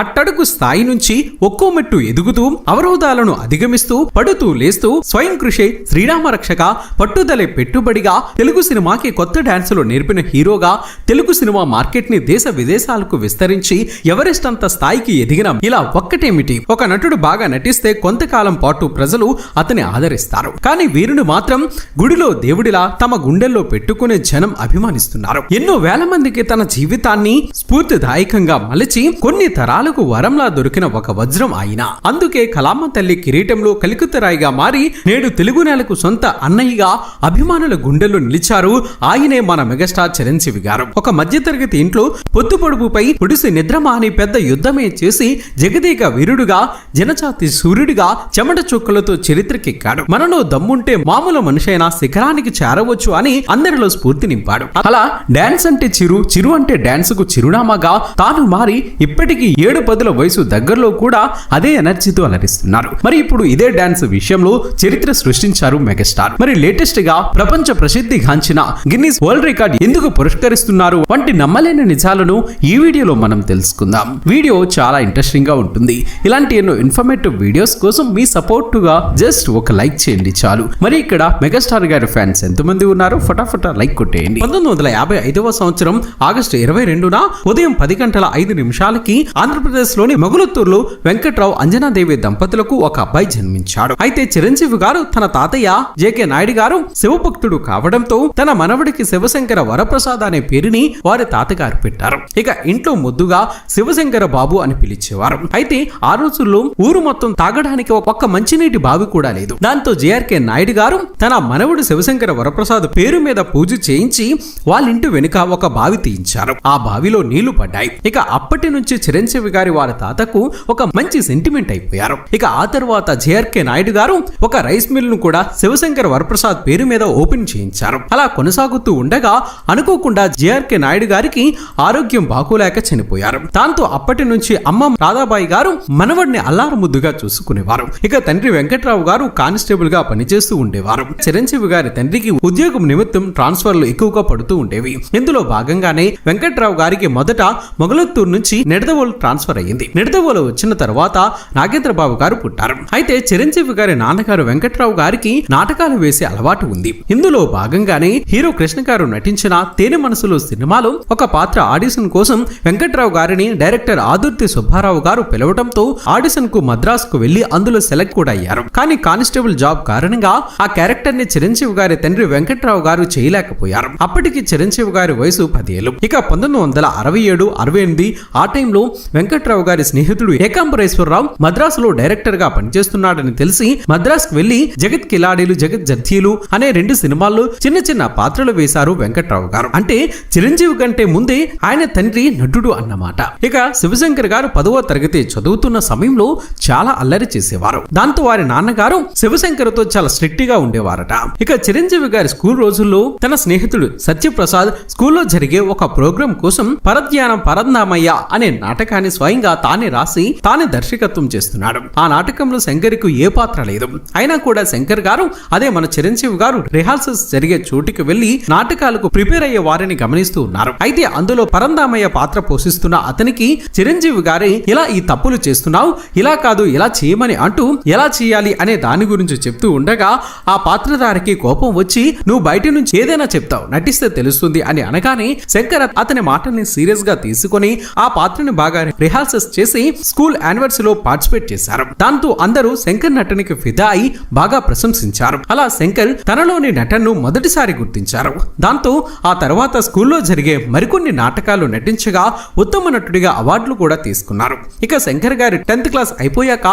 అట్టడుగు స్థాయి నుంచి ఒక్కో మెట్టు ఎదుగుతూ అవరోధాలను అధిగమిస్తూ పడుతూ లేస్తూ స్వయం కృషి శ్రీరామ రక్షక పట్టుదలే పెట్టుబడిగా తెలుగు సినిమాకి కొత్త డాన్సులు నేర్పిన హీరోగా తెలుగు సినిమా మార్కెట్ని దేశ విదేశాలకు విస్తరించి ఎవరెస్ట్ అంత స్థాయికి ఎదిగిన ఇలా ఒక్కటేమిటి? ఒక నటుడు బాగా నటిస్తే కొంతకాలం పాటు ప్రజలు అతని ఆదరిస్తారు. కానీ వీరుని మాత్రం గుడిలో దేవుడిలా తమ గుండెల్లో పెట్టుకునే జనం అభిమానిస్తున్నారు. ఎన్నో వేల మందికి తన జీవితాన్ని స్ఫూర్తిదాయకంగా మలిచి కొన్ని తనకు వరంలా దొరికిన ఒక వజ్రం ఆయన. అందుకే కలామ తల్లి కిరీటంలో కలికుతరాయిగా మారి నేడు తెలుగు నేలకు సొంత అన్నయ్యగా అభిమానుల గుండెల్లో నిలిచారు. ఆయనే మన మెగాస్టార్ చిరంజీవి గారు. ఒక మధ్యతరగతి ఇంట్లో పొత్తు పొడుపుపై పొడిసి నిద్రమాని పెద్ద యుద్ధమే చేసి జగదేక వీరుడుగా జనజాతి సూర్యుడిగా చెమట చుక్కలతో చరిత్రకెక్కాడు. మనలో దమ్ముంటే మామూలు మనిషైనా శిఖరానికి చేరవచ్చు అని అందరిలో స్ఫూర్తి నింపాడు. అలా డాన్స్ అంటే చిరు చిరు అంటే డాన్స్కు చిరునామాగా తాను మారి ఇప్పటికీ ఏడు పదుల వయసు దగ్గరలో కూడా అదే ఎనర్జీతో అలరిస్తున్నారు. మరి ఇప్పుడు ఇదే డాన్స్ విషయంలో చరిత్ర సృష్టించారు మెగాస్టార్. మరి లేటెస్ట్గా ప్రపంచ ప్రసిద్ధి గాంచిన గిన్నీస్ వరల్డ్ రికార్డ్ ఎందుకు పురస్కరిస్తున్నారు వంటి నమ్మలేని నిజాలను ఈ వీడియోలో మనం తెలుసుకుందాం. వీడియో చాలా ఇంట్రెస్టింగ్గా ఉంటుంది. ఇలాంటి ఎన్నో ఇన్ఫర్మేటివ్ వీడియోస్ కోసం మీ సపోర్ట్గా జస్ట్ ఒక లైక్ చేయండి చాలు. మరి ఇక్కడ మెగాస్టార్ గారి ఫ్యాన్స్ ఎంతమంది ఉన్నారు ఫటాఫటా లైక్ కొట్టేయండి. పంతొమ్మిది వందల యాభై ఐదవ సంవత్సరం ఆగస్టు ఇరవై రెండున ఉదయం పది గంటల ఐదు నిమిషాలకి ఆంధ్రప్రదేశ్ ఆంధ్రప్రదేశ్లోని మొగలుత్తూరులో వెంకట్రావు అంజనాదేవి దంపతులకు ఒక అబ్బాయి జన్మించాడు. అయితే చిరంజీవి గారు తన తాతయ్య జేకే నాయుడు గారు శివభక్తుడు కావడంతో తన మనవడికి శివశంకర వరప్రసాద్ అనే పేరుని వారి తాతగారు పెట్టారు. ఇక ఇంట్లో ముద్దుగా శివశంకర బాబు అని పిలిచేవారు. అయితే ఆ రోజుల్లో ఊరు మొత్తం తాగడానికి ఒక్క మంచినీటి బావి కూడా లేదు. దాంతో జేఆర్కే నాయుడు గారు తన మనవుడు శివశంకర వరప్రసాద్ పేరు మీద పూజ చేయించి వాళ్ళ ఇంటి వెనుక ఒక బావి తీయించారు. ఆ బావిలో నీళ్ళు పడ్డాయి. ఇక అప్పటి నుంచి చిరంజీవి గారి వారి తాతకు ఒక మంచి సెంటిమెంట్ అయిపోయారు. ఇక ఆ తర్వాత జేఆర్కే నాయుడు గారు ఒక రైస్ మిల్ను కూడా శివశంకర వరప్రసాద్ పేరు మీద ఓపెన్ చేయించారు. అలా కొనసాగుతూ ఉండగా అనుకోకుండా జేఆర్కే నాయుడు గారికి ఆరోగ్యం బాగోలేక చనిపోయారు. దాంతో అప్పటి నుంచి అమ్మ రాధాబాయి గారు మనవడిని అల్లారు ముద్దుగా చూసుకునేవారు. ఇక తండ్రి వెంకట్రావు గారు కానిస్టేబుల్గా పనిచేస్తూ ఉండేవారు. చిరంజీవి గారి తండ్రికి ఉద్యోగం నిమిత్తం ట్రాన్స్ఫర్లు ఎక్కువగా పడుతూ ఉండేవి. ఇందులో భాగంగానే వెంకట్రావు గారికి మొదట మొగలత్తూరు నుంచి నిడదవోలు ట్రాన్స్ఫర్ అయ్యింది. నిడదవోలు వచ్చిన తర్వాత నాగేంద్ర బాబు గారు పుట్టారు. అయితే చిరంజీవి గారి నాన్నగారు వెంకట్రావు గారికి నాటకాలు వేసే అలవాటు ఉంది. ఇందులో భాగంగానే హీరో కృష్ణ గారు నటించిన తేనె మనసులో సినిమాలో ఒక పాత్ర ఆడిషన్ కోసం వెంకట్రావు గారిని డైరెక్టర్ ఆదుర్తి సుబ్బారావు గారు పిలవడంతో ఆడిషన్కు మద్రాస్కు వెళ్ళి అందులో సెలెక్ట్ కూడా అయ్యారు. కానీ కానిస్టేబుల్ జాబ్ కారణంగా ఆ క్యారెక్టర్ని చిరంజీవి గారి తండ్రి వెంకట్రావు గారు చేయలేకపోయారు. అప్పటికి చిరంజీవి గారి వయసు పదేళ్ళు ఇక పంతొమ్మిది వందల అరవై ఏడు అరవై ఎనిమిది ఆ టైంలో వెంకట్రావు గారి స్నేహితుడు ఏకాంబరేశ్వరరావు మద్రాసులో డైరెక్టర్గా పనిచేస్తున్నాడని తెలిసి మద్రాసుకు వెళ్ళి జగత్ కిలాడీలు జగత్ జర్థీలు అనే రెండు సినిమాల్లో చిన్న చిన్న పాత్రలు వేశారు వెంకట్రావు గారు. అంటే చిరంజీవి కంటే ముందే ఆయన తండ్రి నటుడు అన్నమాట. ఇక శివశంకర్ గారు పదవ తరగతి చదువుతున్న సమయంలో చాలా అల్లరి చేసేవారు. దాంతో వారి నాన్నగారు శివశంకర్తో చాలా స్ట్రిక్ట్గా ఉండేవారట. ఇక చిరంజీవి గారి స్కూల్ రోజుల్లో తన స్నేహితుడు సత్యప్రసాద్ స్కూల్లో జరిగే ఒక ప్రోగ్రాం కోసం పరధ్యానం పరంధామయ్య అనే నాటకాన్ని స్వయంగా తానే రాసి తానే దర్శకత్వం చేస్తున్నాడు. ఆ నాటకంలో శంకర్కు ఏ పాత్ర లేదు. అయినా కూడా శంకర్ గారు అదే మన చిరంజీవి గారు రిహార్సల్స్ జరిగే చోటికి వెళ్ళి నాటకాలకు ప్రిపేర్ అయ్యే వారిని గమనిస్తూ ఉన్నారు. అయితే అందులో పరందామయ్య పాత్ర పోషిస్తున్న అతనికి చిరంజీవి గారే ఇలా ఈ తప్పులు చేస్తున్నావు ఇలా కాదు ఇలా చేయమని అంటూ ఎలా చేయాలి అనే దాని గురించి చెప్తూ ఉండగా ఆ పాత్రధారికి కోపం వచ్చి నువ్వు బయట నుంచి ఏదైనా చెప్తావు నటిస్తే తెలుస్తుంది అని అనగానే శంకర్ అతని మాటల్ని సీరియస్గా తీసుకొని ఆ పాత్రని బాగా రిహార్సల్స్ చేసి స్కూల్ యానివర్సరీ లో పార్టిసిపేట్ చేశారు. దాంతో అందరూ శంకర్ నటనకి ఫిదా అయి బాగా ప్రశంసించారు. అలా శంకర్ తనలోని నటనను మొదటిసారి గుర్తించారు. దాంతో ఆ తర్వాత స్కూల్లో జరిగే మరికొన్ని నాటకాలు నటించగా ఉత్తమ నటుడిగా అవార్డులు కూడా తీసుకున్నారు. ఇక శంకర్ గారి టెన్త్ క్లాస్ అయిపోయాక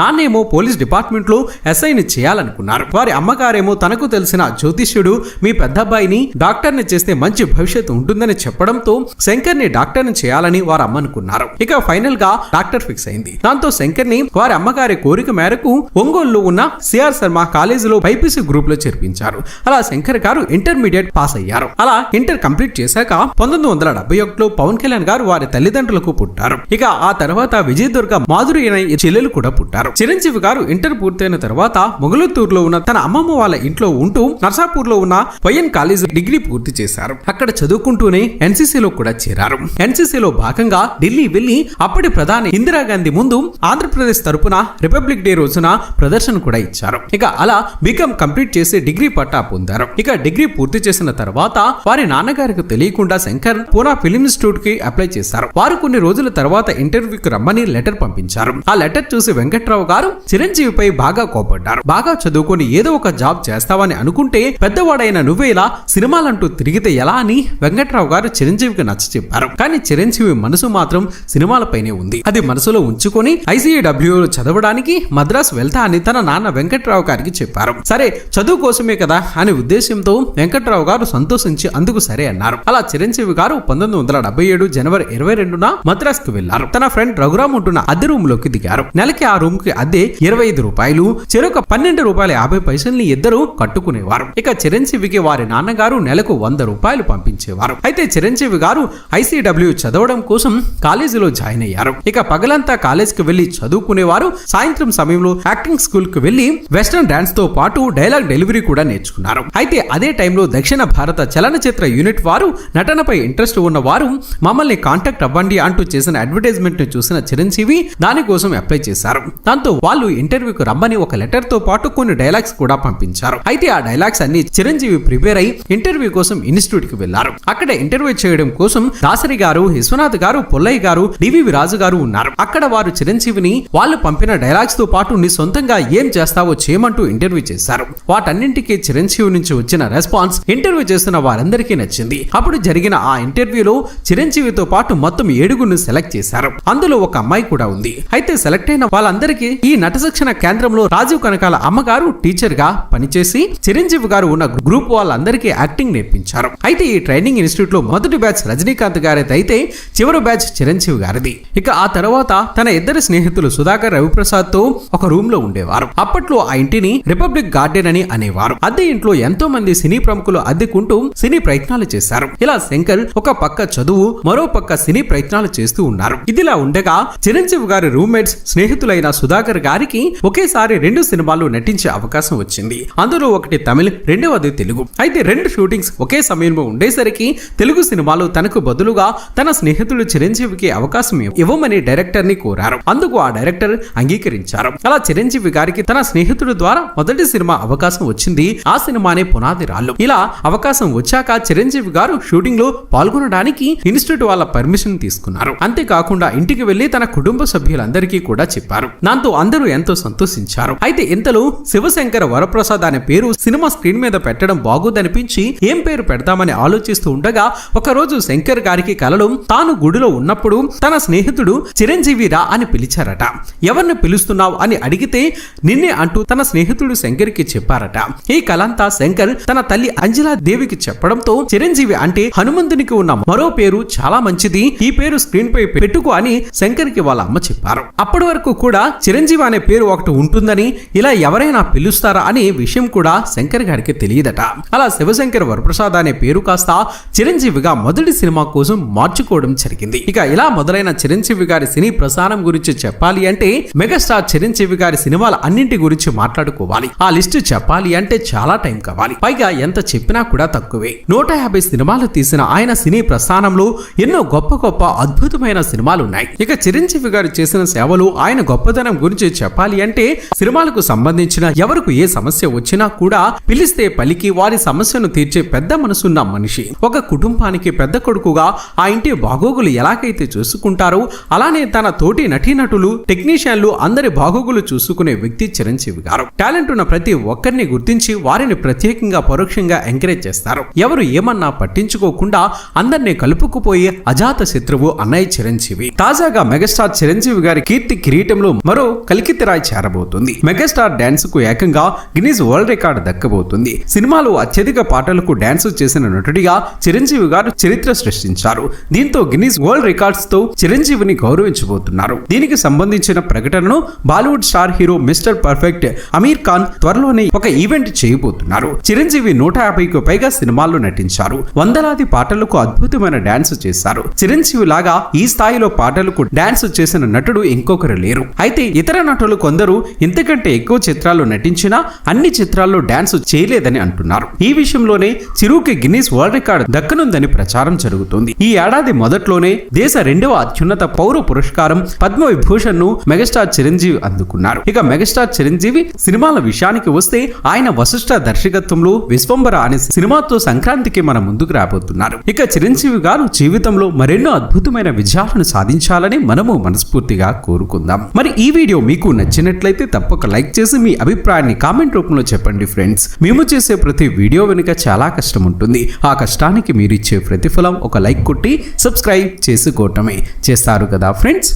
నాన్నేమో పోలీస్ డిపార్ట్మెంట్లో ఎస్ఐని చేయాలనుకున్నారు. వారి అమ్మగారేమో తనకు తెలిసిన జ్యోతిష్యుడు మీ పెద్దబ్బాయిని డాక్టర్ని చేస్తే మంచి భవిష్యత్తు ఉంటుందని చెప్పడంతో శంకర్ని డాక్టర్ని చేయాలని వారు అమ్మనుకున్నారు ఇక ఫైనల్గా డాక్టర్ ఫిక్స్ అయింది. దాంతో శంకర్ని వారి అమ్మగారి కోరిక మేరకు ఒంగోలులో ఉన్న సిఆర్ శర్మ కాలేజీలో బైపీసీ గ్రూప్లో చేర్పించారు. అలా శంకర్ గారు ఇంటర్మీడియట్ పాస్ అయ్యారు. అలా ఇంటర్ కంప్లీట్ చేశాక పంతొమ్మిది వందల డెబ్బై ఒకటిలో పవన్ కళ్యాణ్ గారు వారి తల్లిదండ్రులకు పుట్టారు. ఇక ఆ తర్వాత విజయదుర్గ మాధురి అనే చెల్లెలు కూడా పుట్టారు. చిరంజీవి గారు ఇంటర్ పూర్తయిన తర్వాత మొగలుతూరులో ఉన్న తన అమ్మమ్మ వాళ్ళ ఇంట్లో ఉంటూ నర్సాపూర్లో ఉన్న వైఎన్ కాలేజ్ డిగ్రీ పూర్తి చేశారు. అక్కడ చదువుకుంటూనే ఎన్సీసీలో కూడా చేరారు. ఎన్సీసీలో భాగంగా ఢిల్లీ వెళ్ళి అప్పటి ప్రధాని ఇందిరాగాంధీ ముందు ఆంధ్రప్రదేశ్ తరపున రిపబ్లిక్ డే రోజున ప్రదర్శన కూడా ఇచ్చారు. ఇక అలా బీకామ్ కంప్లీట్ చేసి డిగ్రీ పట్టా పొందారు. ఇక డిగ్రీ పూర్తి చేసిన తర్వాత వారి నాన్నగారికి తెలియకుండా శంకర్ పూనా ఫిలిం ఇన్స్టిట్యూట్కి అప్లై చేశారు. వారు కొన్ని రోజుల తర్వాత ఇంటర్వ్యూకి రమ్మని లెటర్ పంపించారు. ఆ లెటర్ చూసి వెంకట్రావు గారు చిరంజీవిపై బాగా కోపడ్డారు. బాగా చదువుకొని ఏదో ఒక జాబ్ చేస్తావని అనుకుంటే పెద్దవాడైన నువ్వే ఇలా సినిమాలంటూ తిరిగితే ఎలా అని వెంకట్రావు గారు చిరంజీవికి నచ్చ చెప్పారు కానీ చిరంజీవి మనసు మాత్రం పైనే ఉంది. అది మనసులో ఉంచుకొని ఐసీడబ్ల్యూ చదవడానికి మద్రాసు వెళ్తా అని తన నాన్న వెంకట్రావు గారికి చెప్పారు. సరే చదువు కోసమే కదా అనే ఉద్దేశంతో వెంకట్రావు గారు సంతోషించి అందుకు సరే అన్నారు. అలా చిరంజీవి గారు పంతొమ్మిది వందల డెబ్బై ఏడు జనవరి ఇరవై రెండున మద్రాస్కు వెళ్ళారు. తన ఫ్రెండ్ రఘురామ్ ఉంటున్న అద్దె రూమ్లోకి దిగారు. నెలకి ఆ రూమ్కి అద్దె ఇరవై ఐదు రూపాయలు చెరొక పన్నెండు రూపాయల యాభై పైసల్ని ఇద్దరు కట్టుకునేవారు. ఇక చిరంజీవికి వారి నాన్నగారు నెలకు వంద రూపాయలు పంపించేవారు. అయితే చిరంజీవి గారు ఐసీడబ్ల్యూ చదవడం కోసం కాలేజీలో జాయిన్ అయ్యారు. ఇక పగలంతా కాలేజ్కి వెళ్ళి చదువుకునేవారు సాయంత్రం సమయంలో యాక్టింగ్ స్కూల్కు వెళ్ళి వెస్టర్న్ డాన్స్తో పాటు డైలాగ్ డెలివరీ కూడా నేర్చుకున్నారు. అయితే అదే టైంలో దక్షిణ భారత చలనచిత్ర యూనిట్ వారు నటనపై ఇంట్రెస్ట్ ఉన్న వారు మమ్మల్ని కాంటాక్ట్ అవ్వండి అంటూ చేసిన అడ్వర్టైజ్మెంట్ను చూసిన చిరంజీవి దానికోసం అప్లై చేశారు. దాంతో వాళ్ళు ఇంటర్వ్యూకి రమ్మని ఒక లెటర్తో పాటు కొన్ని డైలాగ్స్ కూడా పంపించారు. అయితే ఆ డైలాగ్స్ అన్ని చిరంజీవి ప్రిపేర్ అయి ఇంటర్వ్యూ కోసం ఇన్స్టిట్యూట్కి వెళ్ళారు అక్కడ ఇంటర్వ్యూ చేయడం కోసం దాసరి గారు విశ్వనాథ్ గారు పుల్లయ్య గారు డివి రాజు గారు ఉన్నారు. అక్కడ వారు చిరంజీవిని వాళ్ళు పంపిన డైలాగ్స్తో పాటు నీ సొంతంగా ఏం చేస్తావో చేయమంటూ ఇంటర్వ్యూ చేశారు. వాటన్నింటికీ చిరంజీవి నుంచి వచ్చిన రెస్పాన్స్ ఇంటర్వ్యూ చేస్తున్న వారందరికీ నచ్చింది. అప్పుడు జరిగిన ఆ ఇంటర్వ్యూలో చిరంజీవితో పాటు మొత్తం ఏడుగురిని సెలెక్ట్ చేశారు. అందులో ఒక అమ్మాయి కూడా ఉంది. అయితే సెలెక్ట్ అయిన వాళ్ళందరికీ ఈ నట శిక్షణ కేంద్రంలో రాజీవ్ కనకాల అమ్మగారు టీచర్గా పనిచేసి చిరంజీవి గారు ఉన్న గ్రూప్ వాళ్ళందరికీ యాక్టింగ్ నేర్పించారు. అయితే ఈ ట్రైనింగ్ ఇన్స్టిట్యూట్లో మొదటి బ్యాచ్ రజనీకాంత్ గారిది అయితే చివరి బ్యాచ్ చిరంజీవి గారిది. ఇక ఆ తర్వాత తన ఇద్దరు స్నేహితులు సుధాకర్ రవిప్రసాద్తో ఒక రూమ్లో ఉండేవారు. అప్పట్లో ఆ ఇంటిని రిపబ్లిక్ గార్డెన్ అని అనేవారు. అద్దె ఇంట్లో ఎంతో మంది సినీ ప్రముఖులు అద్దెకుంటూ సినీ ప్రయత్నాలు చేశారు. ఇలా శంకర్ ఒక పక్క చదువు మరో పక్క సినీ ప్రయత్నాలు చేస్తూ ఉన్నారు. ఇదిలా ఉండగా చిరంజీవి గారి రూమ్మేట్స్ స్నేహితులైన సుధాకర్ గారికి ఒకేసారి రెండు సినిమాలు నటించే అవకాశం వచ్చింది. అందులో ఒకటి తమిళ్ రెండవది తెలుగు. అయితే రెండు షూటింగ్స్ ఒకే సమయంలో ఉండేసరికి తెలుగు సినిమాలు తనకు బదులుగా తన స్నేహితుడు చిరంజీవికి అవకాశం ఇవ్వమని డైరెక్టర్ని కోరారు. అందుకు ఆ డైరెక్టర్ అంగీకరించారు. అలా చిరంజీవి గారికి తన స్నేహితుడి ద్వారా మొదటి సినిమా అవకాశం వచ్చింది. ఆ సినిమానే పునాది రాళ్ళు. ఇలా అవకాశం వచ్చాక చిరంజీవి గారు షూటింగ్లో పాల్గొనడానికి ఇన్స్టిట్యూట్ వాళ్ళ పర్మిషన్ తీసుకున్నారు. అంతేకాకుండా ఇంటికి వెళ్ళి తన కుటుంబ సభ్యులందరికీ కూడా చెప్పారు. దాంతో అందరూ ఎంతో సంతోషించారు. అయితే ఇంతలో శివశంకర వరప్రసాద్ అనే పేరు సినిమా స్క్రీన్ మీద పెట్టడం బాగోదనిపించి ఏం పేరు పెడతామని ఆలోచిస్తూ ఉండగా ఒకరోజు శంకర్ గారికి కలలో తాను గుడిలో ఉన్నప్పుడు తన స్నేహితుడు చిరంజీవిరా అని పిలిచారట. ఎవరిని పిలుస్తున్నావు? అని అడిగితే నిన్నే అంటూ తన స్నేహితుడు శంకర్కి చెప్పారట. ఈ కలంతా శంకర్ తన తల్లి అంజలా దేవికి చెప్పడంతో చిరంజీవి అంటే హనుమంతునికి ఉన్న మరో పేరు చాలా మంచిది. ఈ పేరు స్క్రీన్ పై పెట్టుకో అని శంకర్కి వాళ్ళ అమ్మ చెప్పారు. అప్పటి వరకు కూడా చిరంజీవి అనే పేరు ఒకటి ఉంటుందని ఇలా ఎవరైనా పిలుస్తారా అనే విషయం కూడా శంకర్ గారికి తెలియదట. అలా శివశంకర్ వరప్రసాద్ అనే పేరు కాస్త చిరంజీవిగా మొదటి సినిమా కోసం మార్చుకోవడం జరిగింది. ఇక ఇలా మొదలైన చిరంజీవి గారి సినీ ప్రసారం గురించి చెప్పాలి అంటే మెగాస్టార్ చిరంజీవి గారి సినిమాల అన్నింటి గురించి మాట్లాడుకోవాలి. ఆ లిస్టు చెప్పాలి అంటే చాలా టైం కావాలి. పైగా ఎంత చెప్పినా కూడా తక్కువే. నూట యాభై సినిమాలు తీసిన ఆయన సినీ ప్రస్థానంలో ఎన్నో గొప్ప గొప్ప అద్భుతమైన సినిమాలు ఉన్నాయి ఇక చిరంజీవి గారు చేసిన సేవలు ఆయన గొప్పదనం గురించి చెప్పాలి అంటే సినిమాలకు సంబంధించిన ఎవరికి ఏ సమస్య వచ్చినా కూడా పిలిస్తే పలికి వారి సమస్యను తీర్చే పెద్ద మనసున్న మనిషి. ఒక కుటుంబానికి పెద్ద కొడుకుగా ఆ ఇంటి బాగోగులు ఎలాగైతే చూసుకుంటారు అలానే తన తోటి నటీనటులు టెక్నీషియన్లు అందరి బాగోగులు చూసుకునే వ్యక్తి చిరంజీవి గారు. టాలెంట్ ఉన్న ప్రతి ఒక్కరిని గుర్తించి వారిని ప్రత్యేకంగా పరోక్షంగా ఎంకరేజ్ చేస్తారు. ఎవరు ఏమన్నా పట్టించుకోకుండా అందరినీ కలుపుకుపోయే అజాత శత్రువు అన్నయ్య చిరంజీవి. తాజాగా మెగాస్టార్ చిరంజీవి గారి కీర్తి కిరీటంలో మరో కలికితిరాయ్ చేరబోతుంది. మెగాస్టార్ డాన్స్కు ఏకంగా గినీస్ వరల్డ్ రికార్డు దక్కబోతుంది. సినిమాలో అత్యధిక పాటలకు డాన్స్ చేసిన నటుడిగా చిరంజీవి గారు చరిత్ర సృష్టించారు. దీంతో గిన్నీస్ వరల్డ్ రికార్డ్స్తో చిరంజీవిని గౌరవించబోతున్నారు. దీనికి సంబంధించిన ప్రకటనను Bollywood star hero mister perfect Aamir Khan త్వరలోనే ఒక ఈవెంట్ చేయబోతున్నారు. చిరంజీవి నూట యాభైకు పైగా సినిమాల్లో నటించారు. వందలాది పాటలకు అద్భుతమైన డాన్స్ చేశారు. చిరంజీవి లాగా ఈ స్థాయిలో పాటలకు డాన్స్ చేసిన నటుడు ఇంకొకరు లేరు. అయితే ఇతర నటులు కొందరు ఇంతకంటే ఎక్కువ చిత్రాల్లో నటించినా అన్ని చిత్రాల్లో డాన్స్ చేయలేదని అంటున్నారు. ఈ విషయంలోనే చిరుకి గిన్నీస్ వరల్డ్ రికార్డ్ దక్కనుందని ప్రచారం జరుగుతోంది. ఈ ఏడాది మొదట్లోనే దేశ రెండవ అత్యున్నత అత్యున్నత పౌర పురస్కారం పద్మ విభూషణ్ను మెగాస్టార్ చిరంజీవి అందుకున్నారు. ఇక మెగాస్టార్ చిరంజీవి సినిమాల విషయానికి వస్తే ఆయన వశిష్ఠ దర్శకత్వంలో విశ్వంబర అనే సినిమాతో సంక్రాంతికి మన ముందుకు రాబోతున్నారు. ఇక చిరంజీవి గారు జీవితంలో మరెన్నో అద్భుతమైన విజయాలను సాధించాలని మనము మనస్ఫూర్తిగా కోరుకుందాం. మరి ఈ వీడియో మీకు నచ్చినట్లయితే తప్పక లైక్ చేసి మీ అభిప్రాయాన్ని కామెంట్ రూపంలో చెప్పండి ఫ్రెండ్స్. మేము చేసే ప్రతి వీడియో వెనుక చాలా కష్టం ఉంటుంది. ఆ కష్టానికి మీరిచ్చే ప్రతిఫలం ఒక లైక్ కొట్టి సబ్స్క్రైబ్ చేసుకోవటమే. చేస్తారు కదా ఫ్రెండ్స్